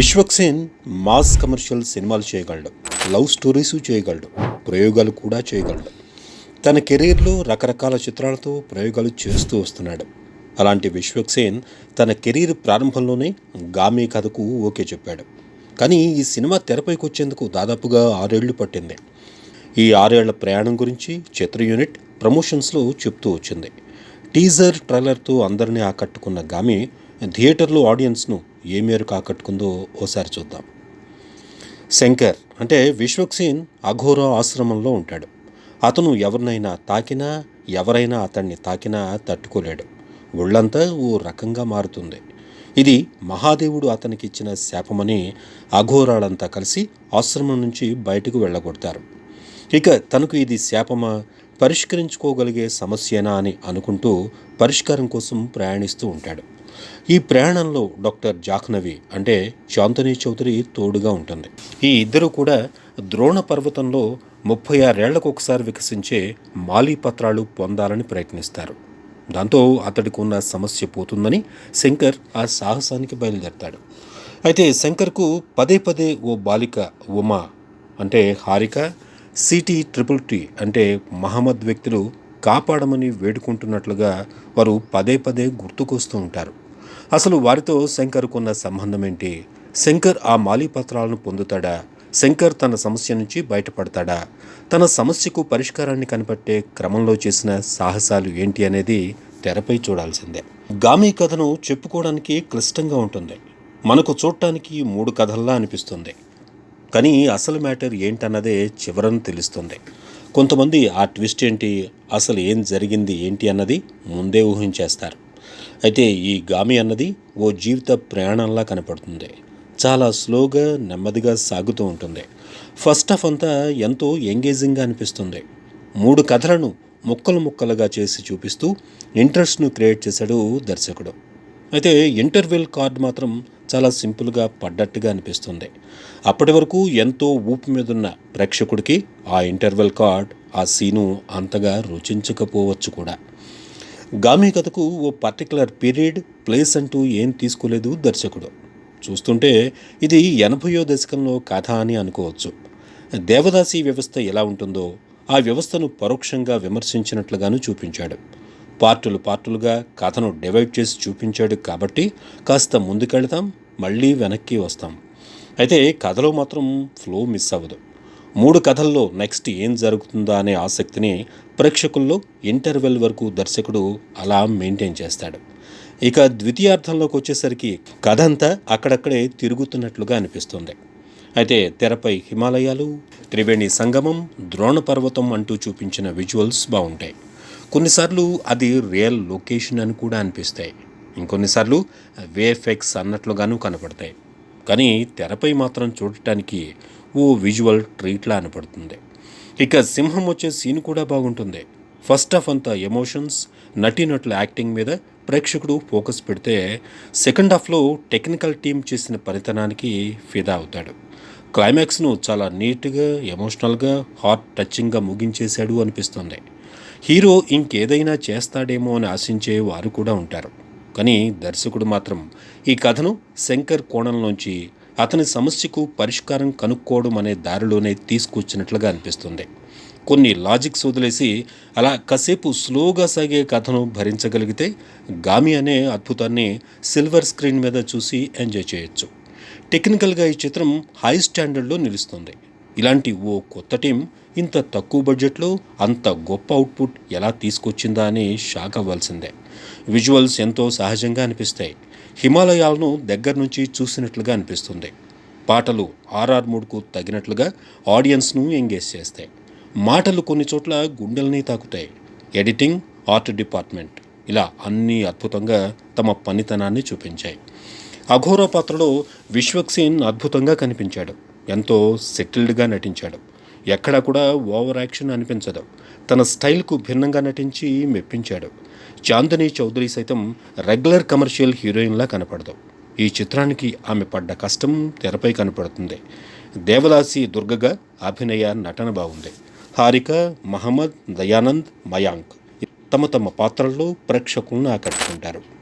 Vishwaksen mass commercial సినిమాలు చేయగలడు love stories చేయగలడు ప్రయోగాలు కూడా చేయగలడు. తన కెరీర్లో రకరకాల చిత్రాలతో ప్రయోగాలు చేస్తూ వస్తున్నాడు. అలాంటి విశ్వక్సేన్ తన కెరీర్ ప్రారంభంలోనే గామి కథకు ఓకే చెప్పాడు. కానీ ఈ సినిమా తెరపైకి వచ్చేందుకు దాదాపుగా ఆరేళ్ళు పట్టింది. ఈ ఆరేళ్ళ ప్రయాణం గురించి చిత్ర యూనిట్ ప్రమోషన్స్లో చెప్తూ వచ్చింది. టీజర్ ట్రైలర్తో అందరినీ ఆకట్టుకున్న గామి థియేటర్లో ఆడియన్స్ను ఏ మేరకు ఆకట్టుకుందో ఓసారి చూద్దాం. శంకర్ అంటే విశ్వక్సేన్ అఘోర ఆశ్రమంలో ఉంటాడు. అతను ఎవరినైనా తాకినా ఎవరైనా అతన్ని తాకినా తట్టుకోలేడు. ఒళ్ళంతా ఓ రకంగా మారుతుంది. ఇది మహాదేవుడు అతనికి ఇచ్చిన శాపమని అఘోరాలంతా కలిసి ఆశ్రమం నుంచి బయటకు వెళ్ళగొడతారు. ఇక తనకు ఇది శాపమా? పరిష్కరించుకోగలిగే సమస్యేనా అని అనుకుంటూ పరిష్కారం కోసం ప్రయాణిస్తూ ఉంటాడు. ఈ ప్రయాణంలో డాక్టర్ జాహ్నవి అంటే శాంతని చౌదరి తోడుగా ఉంటుంది. ఈ ఇద్దరు కూడా ద్రోణ పర్వతంలో ముప్పై ఆరేళ్ళకు ఒకసారి వికసించే మాలీ పత్రాలు పొందాలని ప్రయత్నిస్తారు. దాంతో అతడికి ఉన్న సమస్య పోతుందని శంకర్ ఆ సాహసానికి బయలుదేరతాడు. అయితే శంకర్కు పదే పదే ఓ బాలిక ఉమా అంటే హారిక సిటీ ట్రిపుల్ టీ అంటే మహమ్మద్ వ్యక్తులు కాపాడమని వేడుకుంటున్నట్లుగా వారు పదే పదే గుర్తుకొస్తూ ఉంటారు. అసలు వారితో శంకర్కున్న సంబంధం ఏంటి? శంకర్ ఆ మాలీ పత్రాలను పొందుతాడా? శంకర్ తన సమస్య నుంచి బయటపడతాడా? తన సమస్యకు పరిష్కారాన్ని కనిపెట్టే క్రమంలో చేసిన సాహసాలు ఏంటి అనేది తెరపై చూడాల్సిందే. గామి కథను చెప్పుకోవడానికి క్లిష్టంగా ఉంటుంది. మనకు చూడటానికి మూడు కథల్లా అనిపిస్తుంది. కానీ అసలు మ్యాటర్ ఏంటన్నదే చివరని తెలుస్తుంది. కొంతమంది ఆ ట్విస్ట్ ఏంటి? అసలు ఏం జరిగింది? ఏంటి? అన్నది ముందే ఊహించేస్తారు. అయితే ఈ గామి అన్నది ఓ జీవిత ప్రయాణంలా కనపడుతుంది. చాలా స్లోగా నెమ్మదిగా సాగుతూ ఉంటుంది. ఫస్ట్ హాఫ్ అంతా ఎంతో ఎంగేజింగ్గా అనిపిస్తుంది. మూడు కథలను ముక్కలు ముక్కలుగా చేసి చూపిస్తూ ఇంట్రెస్ట్ను క్రియేట్ చేశాడు దర్శకుడు. అయితే ఇంటర్వెల్ కార్డ్ మాత్రం చాలా సింపుల్గా పడ్డట్టుగా అనిపిస్తుంది. అప్పటి వరకు ఎంతో ఊపి మీదున్న ప్రేక్షకుడికి ఆ ఇంటర్వెల్ కార్డ్ ఆ సీను అంతగా రుచించకపోవచ్చు కూడా. గామి కథకు ఓ పర్టికులర్ పీరియడ్ ప్లేస్ అంటూ ఏం తీసుకోలేదు దర్శకుడు. చూస్తుంటే ఇది ఎనభయో దశకంలో కథ అని అనుకోవచ్చు. దేవదాసి వ్యవస్థ ఎలా ఉంటుందో ఆ వ్యవస్థను పరోక్షంగా విమర్శించినట్లుగాను చూపించాడు. పార్టులు పార్టులుగా కథను డివైడ్ చేసి చూపించాడు కాబట్టి కాస్త ముందుకెళ్తాం మళ్ళీ వెనక్కి వస్తాం. అయితే కథలో మాత్రం ఫ్లో మిస్ అవ్వదు. మూడు కథల్లో నెక్స్ట్ ఏం జరుగుతుందా అనే ఆసక్తిని ప్రేక్షకుల్లో ఇంటర్వెల్ వరకు దర్శకుడు అలా మెయింటైన్ చేస్తాడు. ఇక ద్వితీయార్థంలోకి వచ్చేసరికి కథ అంతా అక్కడక్కడే తిరుగుతున్నట్లుగా అనిపిస్తుంది. అయితే తెరపై హిమాలయాలు త్రివేణి సంగమం ద్రోణ పర్వతం అంటూ చూపించిన విజువల్స్ బాగుంటాయి. కొన్నిసార్లు అది రియల్ లొకేషన్ అని కూడా అనిపిస్తాయి. ఇంకొన్నిసార్లు వేఫెక్స్ అన్నట్లుగాను కనపడతాయి. కానీ తెరపై మాత్రం చూడటానికి ఓ విజువల్ ట్రీట్లా అనపడుతుంది. ఇక సింహం వచ్చే సీన్ కూడా బాగుంటుంది. ఫస్ట్ హాఫ్ అంతా ఎమోషన్స్ నటీనటుల యాక్టింగ్ మీద ప్రేక్షకుడు ఫోకస్ పెడితే సెకండ్ హాఫ్లో టెక్నికల్ టీం చేసిన పనితనానికి ఫిదా అవుతాడు. క్లైమాక్స్ను చాలా నీట్గా ఎమోషనల్గా హార్ట్ టచింగ్గా ముగించేశాడు అనిపిస్తుంది. హీరో ఇంకేదైనా చేస్తాడేమో అని ఆశించే వారు కూడా ఉంటారు. కానీ దర్శకుడు మాత్రం ఈ కథను శంకర్ కోణంలోంచి అతని సమస్యకు పరిష్కారం కనుక్కోవడం అనే దారిలోనే తీసుకొచ్చినట్లుగా అనిపిస్తుంది. కొన్ని లాజిక్స్ వదిలేసి అలా కాసేపు స్లోగా సాగే కథను భరించగలిగితే గామి అనే అద్భుతాన్ని సిల్వర్ స్క్రీన్ మీద చూసి ఎంజాయ్ చేయొచ్చు. టెక్నికల్గా ఈ చిత్రం హై స్టాండర్డ్లో నిలుస్తుంది. ఇలాంటి ఓ కొత్త టీం ఇంత తక్కువ బడ్జెట్లో అంత గొప్ప అవుట్పుట్ ఎలా తీసుకొచ్చిందా అని షాక్ అవ్వాల్సిందే. విజువల్స్ ఎంతో సహజంగా అనిపిస్తాయి. హిమాలయాలను దగ్గర నుంచి చూసినట్లుగా అనిపిస్తుంది. పాటలు ఆర్ఆర్ మూడ్కు తగినట్లుగా ఆడియన్స్ను ఎంగేజ్ చేస్తాయి. మాటలు కొన్ని చోట్ల గుండెల్ని తాకుతాయి. ఎడిటింగ్ ఆర్ట్ డిపార్ట్మెంట్ ఇలా అన్నీ అద్భుతంగా తమ పనితనాన్ని చూపించాయి. అఘోర పాత్రలో విశ్వక్సేన్ అద్భుతంగా కనిపించాడు. ఎంతో సెటిల్డ్గా నటించాడు. ఎక్కడా కూడా ఓవర్ యాక్షన్ అనిపించదు. తన స్టైల్కు భిన్నంగా నటించి మెప్పించాడు. చాందనీ చౌదరి సైతం రెగ్యులర్ కమర్షియల్ హీరోయిన్లా కనపడదు. ఈ చిత్రానికి ఆమె పడ్డ కష్టం తెరపై కనపడుతుంది. దేవదాసి దుర్గగా అభినయ నటన బాగుంది. హారిక మహమ్మద్ దయానంద్ మయాంక్ తమ తమ పాత్రల్లో ప్రేక్షకులను ఆకట్టుకుంటారు.